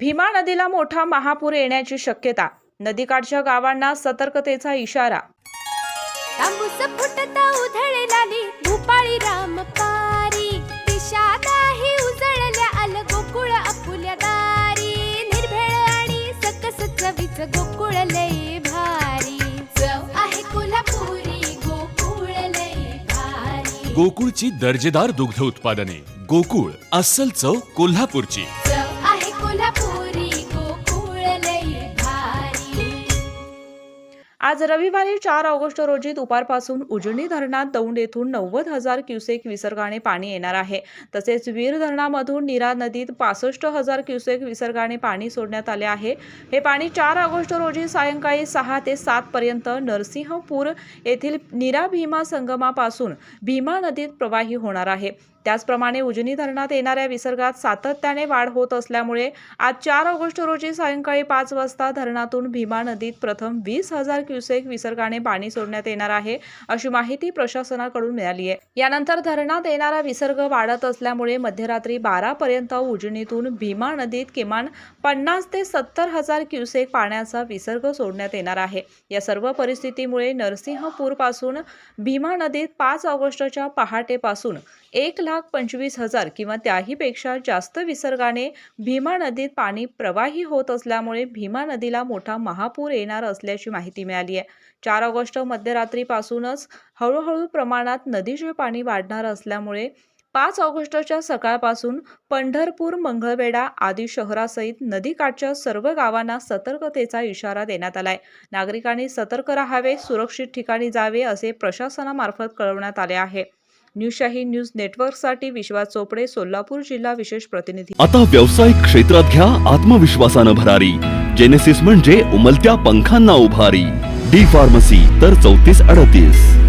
भीमा नदीला मोठा महापूर येण्याची शक्यता. नदीकाठच्या गावांना सतर्कतेचा इशारा. गोकुळची दर्जेदार दुग्ध उत्पादने. गोकुळ अस्सल चव कोल्हापूरची. आज रविवारी चार ऑगस्ट रोजी दुपारपासून उजनी धरणात दौंड येथून नव्वद हजार क्युसेक विसर्गाने पाणी येणार आहे. तसेच वीर धरणामधून नीरा नदीत पासष्ट हजार क्युसेक विसर्गाने पाणी सोडण्यात आले आहे. हे पाणी चार ऑगस्ट रोजी सायंकाळी सहा ते सात पर्यंत नरसिंहपूर येथील नीरा भीमा संगमापासून भीमा नदीत प्रवाही होणार आहे. त्याचप्रमाणे उजनी धरणात येणाऱ्या विसर्गात सातत्याने वाढ होत असल्यामुळे आज चार ऑगस्ट रोजी सायंकाळी पाच वाजता धरणातून भीमा नदीत प्रथम वीस हजार क्युसेक विसर्गाने पाणी सोडण्यात येणार आहे अशी माहिती प्रशासनाकडून मिळाली आहे. यानंतर धरणात येणारा विसर्ग वाढत असल्यामुळे मध्यरात्री बारा पर्यंत उजनीतून भीमा नदीत किमान पन्नास ते सत्तर हजार क्युसेक पाण्याचा विसर्ग सोडण्यात येणार आहे. या सर्व परिस्थितीमुळे नरसिंहपूरपासून भीमा नदीत पाच ऑगस्टच्या पहाटेपासून एक लाख पंचवीस हजार किंवा त्याहीपेक्षा जास्त विसर्गाने भीमा नदीत पाणी प्रवाही होत असल्यामुळे भीमा नदीला मोठा महापूर येणार असल्याची माहिती मिळाली आहे. चार ऑगस्ट मध्यरात्रीपासूनच हळूहळू प्रमाणात नदीचे पाणी वाढणार असल्यामुळे पाच ऑगस्टच्या सकाळपासून पंढरपूर मंगळवेढा आदी शहरासहित नदीकाठच्या सर्व गावांना सतर्कतेचा इशारा देण्यात आलाय. नागरिकांनी सतर्क राहावे सुरक्षित ठिकाणी जावे असे प्रशासनामार्फत कळवण्यात आले आहे. न्यूशाही न्यूज नेटवर्कसाठी विश्वास चोपडे सोलापूर जिल्हा विशेष प्रतिनिधी. आता व्यावसायिक क्षेत्रात घ्या आत्मविश्वासानं भरारी. जेनेसिस म्हणजे उमलत्या पंखांना उभारी. डी फार्मसी तर चौतीस अडतीस.